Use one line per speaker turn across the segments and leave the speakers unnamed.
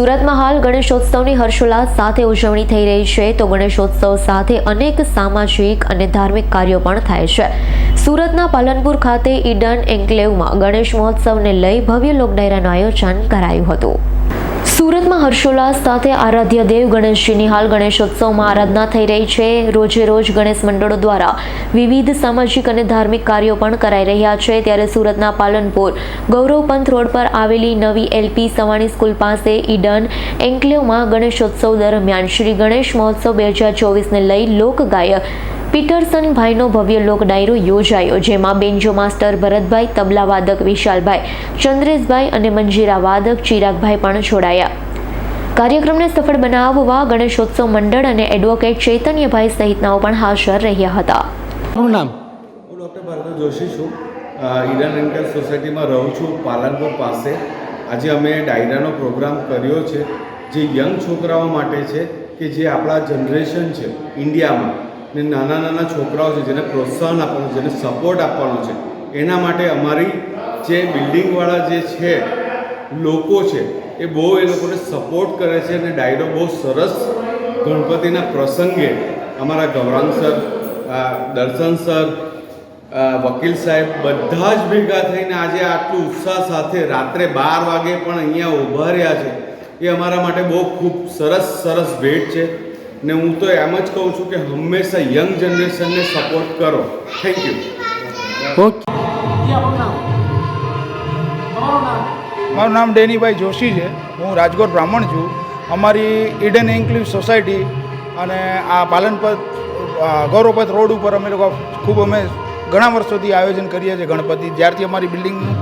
સુરતમાં હાલ ગણેશોત્સવની હર્ષોલ્લાસ સાથે ઉજવણી થઈ રહી છે. તો ગણેશોત્સવ સાથે અનેક સામાજિક અને ધાર્મિક કાર્યો પણ થાય છે. સુરતના પાલનપુર ખાતે ઈડન એન્કલેવમાં ગણેશ મહોત્સવને લઈ ભવ્ય લોકડાયરાનું આયોજન કરાયું હતું. સુરતમાં હર્ષોલ્લાસ સાથે આરાધ્ય દેવ ગણેશજીની હાલ ગણેશોત્સવમાં આરાધના થઈ રહી છે. રોજે રોજ ગણેશ મંડળો દ્વારા વિવિધ સામાજિક અને ધાર્મિક કાર્યો પણ કરાઈ રહ્યા છે. ત્યારે સુરતના પાલનપુર ગૌરવપંથ રોડ પર આવેલી નવી એલપી સવાણી સ્કૂલ પાસે ઈડન એન્કલેવમાં ગણેશોત્સવ દરમિયાન શ્રી ગણેશ મહોત્સવ બે હજાર ચોવીસને લઈ લોકગાયક પીટરસન ભાઈનો ભવ્ય લોક ડાયરો યોજાયો, જેમાં બેન્જો માસ્ટર ભરતભાઈ તબલા વાદક વિશાલભાઈ, ચંદ્રેશભાઈ અને મંજીરા વાદક ચિરાગભાઈ પણ જોડાયા. કાર્યક્રમને સફળ બનાવવા ગણેશોત્સવ મંડળ અને એડવોકેટ ચૈતન્યભાઈ સહિતનાઓ પણ હાજર રહ્યા હતા.
મારું નામ?
હું ડૉક્ટર ભાર્ગવ જોશી છું. ઈરાન એન્કર સોસાયટીમાં રહું છું પાલનપુર પાસે. આજે અમે ડાયરાનો પ્રોગ્રામ કર્યો છે જે યંગ છોકરાઓ માટે છે કે જે આપણા જનરેશન છે ઇન્ડિયામાં ને નાના નાના છોકરાઓ છે જેને પ્રોત્સાહન આપવાનું જેને સપોર્ટ આપવાનો છે એના માટે અમારી જે બિલ્ડિંગવાળા જે છે લોકો છે એ બહુ એ લોકોને સપોર્ટ કરે છે અને ડાયરો બહુ સરસ ગણપતિના પ્રસંગે અમારા ગૌરાંગ સર દર્શન સર વકીલ સાહેબ બધા જ ભેગા થઈને આજે આટલું ઉત્સાહ સાથે રાત્રે બાર વાગે પણ અહીંયા ઊભા રહ્યા છે. એ અમારા માટે બહુ ખૂબ સરસ સરસ ભેટ છે. ને હું તો એમ જ કહું છું કે હંમેશા યંગ જનરેશનને સપોર્ટ કરો. થેન્ક યુ
ઓકે
મારું નામ ડેનીભાઈ જોશી છે. હું રાજકોટ બ્રાહ્મણ છું. અમારી ઈડન ઇન્ક્લુઝ સોસાયટી અને આ પાલનપત ગૌરવપથ રોડ ઉપર અમે લોકો ખૂબ અમે ઘણા વર્ષોથી આયોજન કરીએ છીએ ગણપતિ. જ્યારથી અમારી બિલ્ડિંગનું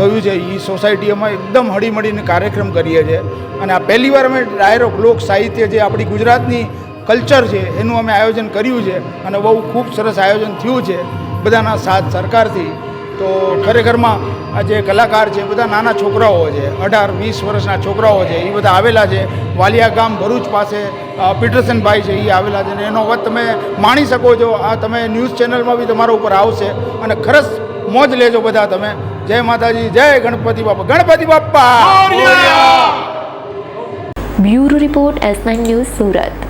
થયું છે એ સોસાયટી અમે એકદમ હળીમળીને કાર્યક્રમ કરીએ છીએ. અને આ પહેલીવાર અમે ડાયરો લોક સાહિત્ય જે આપણી ગુજરાતની કલ્ચર છે, એનું અમે આયોજન કર્યું છે અને બહુ ખૂબ સરસ આયોજન થયું છે બધાના સાથ સરકારથી તો ખરેખરમાં આ જે કલાકાર છે બધા નાના છોકરાઓ છે અઢાર વીસ વર્ષના છોકરાઓ છે એ બધા આવેલા છે. વાલિયા ગામ ભરૂચ પાસે પીટરસનભાઈ છે એ આવેલા છે. અને એનો અવાજ તમે માણી શકો છો આ તમે ન્યૂઝ ચેનલમાં બી તમારા ઉપર આવશે. અને ખરસ મોજ લેજો બધા તમે. જય માતાજી જય Ganpati Bappa. Ganpati Bappa!
Bureau report S nine news Surat.